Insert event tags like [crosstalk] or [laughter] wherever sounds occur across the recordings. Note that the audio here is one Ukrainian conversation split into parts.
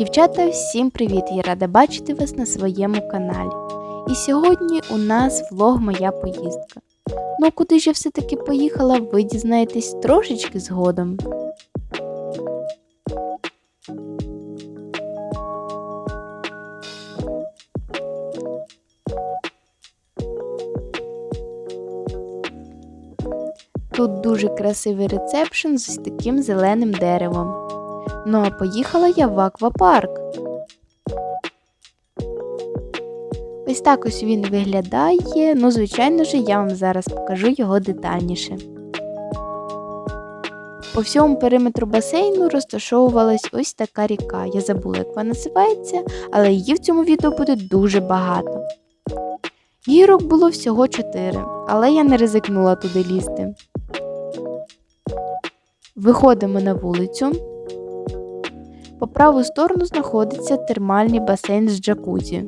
Дівчата, всім привіт! Я рада бачити вас на своєму каналі. І сьогодні у нас влог Моя поїздка. Ну, куди ж я все-таки поїхала, ви дізнаєтесь трошечки згодом. Тут дуже красивий рецепшн з таким зеленим деревом. Ну а поїхала я в аквапарк. Ось так ось він виглядає. Ну, звичайно ж, я вам зараз покажу його детальніше. По всьому периметру басейну розташовувалась ось така ріка. Я забула, як вона називається, але її в цьому відео буде дуже багато. Гірок було всього 4, але я не ризикнула туди лізти. Виходимо на вулицю. По праву сторону знаходиться термальний басейн з джакузі,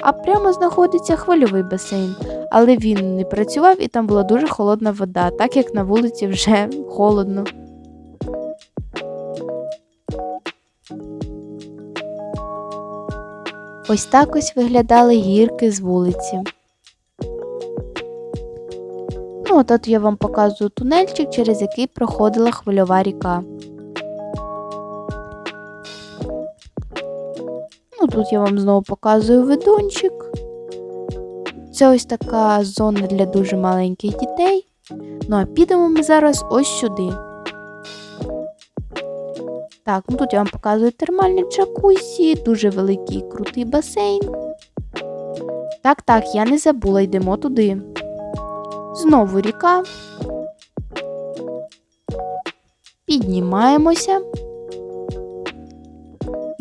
а прямо знаходиться хвильовий басейн, але він не працював і там була дуже холодна вода, так як на вулиці вже [laughs] холодно. Ось так ось виглядали гірки з вулиці. Ну, а тут я вам показую тунельчик, через який проходила хвильова ріка. Тут я вам знову показую видончик. Це ось така зона для дуже маленьких дітей. Ну, а підемо ми зараз ось сюди. Так, ну тут я вам показую термальні джакузі, дуже великий крутий басейн. Так, так, я не забула, йдемо туди. Знову ріка. Піднімаємося.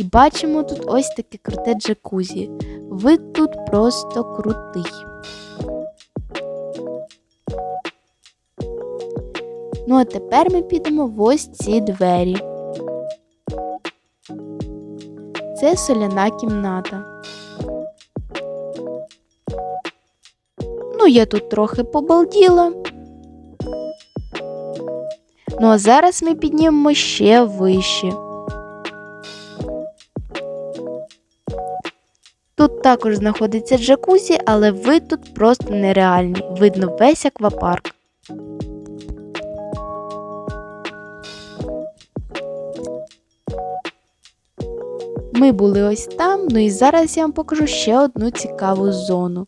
І бачимо тут ось таке круте джакузі. Вид тут просто крутий. Ну, а тепер ми підемо в ось ці двері. Це соляна кімната. Ну, я тут трохи побалділа. Ну, а зараз ми піднімемо ще вище. Тут також знаходиться джакузі, але вид тут просто нереальний. Видно весь аквапарк. Ми були ось там, ну і зараз я вам покажу ще одну цікаву зону.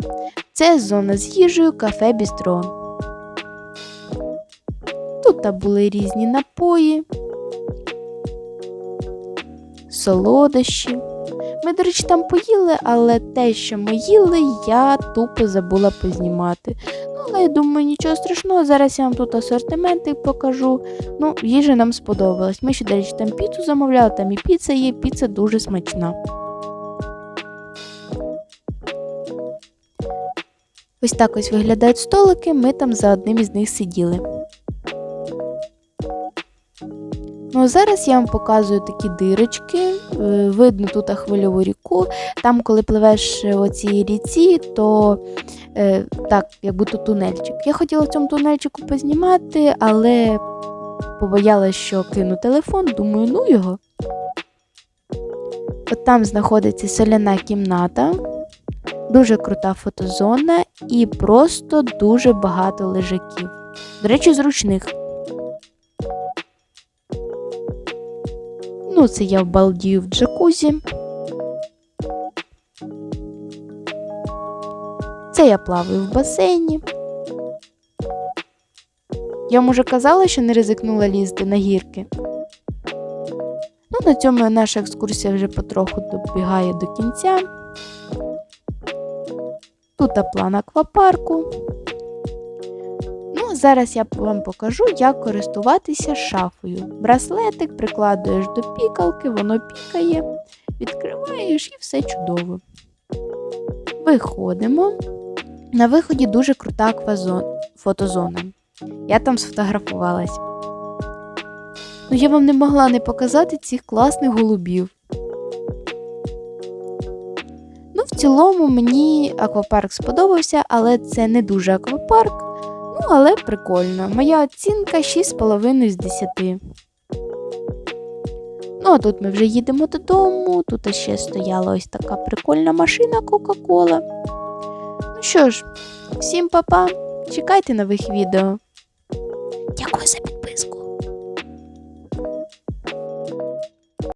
Це зона з їжею кафе Бістро. Тут були різні напої, солодощі. Ми, до речі, там поїли, але те, що ми їли, я тупо забула познімати. Ну, але я думаю, нічого страшного. Зараз я вам тут асортименти покажу. Ну, їжа нам сподобалась. Ми ще, до речі, там піцу замовляли, там і піца є, піца дуже смачна. Ось так ось виглядають столики, ми там за одним із них сиділи. Ну, а зараз я вам показую такі дирочки. Е, Видно тут хвильову ріку. Там, коли пливеш у цій ріці, то е, так, як будто тунельчик. Я хотіла в цьому тунельчику познімати, але побоялася, що кину телефон, думаю, ну його. От там знаходиться соляна кімната, дуже крута фотозона і просто дуже багато лежаків. До речі, зручних. Ну, це я вбалдію в джакузі. Це я плаваю в басейні. Я вам уже казала, що не ризикнула лізти на гірки. Ну, на цьому наша екскурсія вже потроху добігає до кінця. Тут план аквапарку. Зараз я вам покажу, як користуватися шафою. Браслетик прикладуєш до пікалки, воно пікає, відкриваєш і все чудово. Виходимо. На виході дуже крута аквазон... фотозона. Я там сфотографувалась. Ну, я вам не могла не показати цих класних голубів. Ну, в цілому, мені аквапарк сподобався, але це не дуже аквапарк. Ну, але прикольно. Моя оцінка 6,5 з 10. Ну, а тут ми вже їдемо додому. Тут ще стояла ось така прикольна машина Кока-Кола. Ну що ж, всім па-па, чекайте нових відео.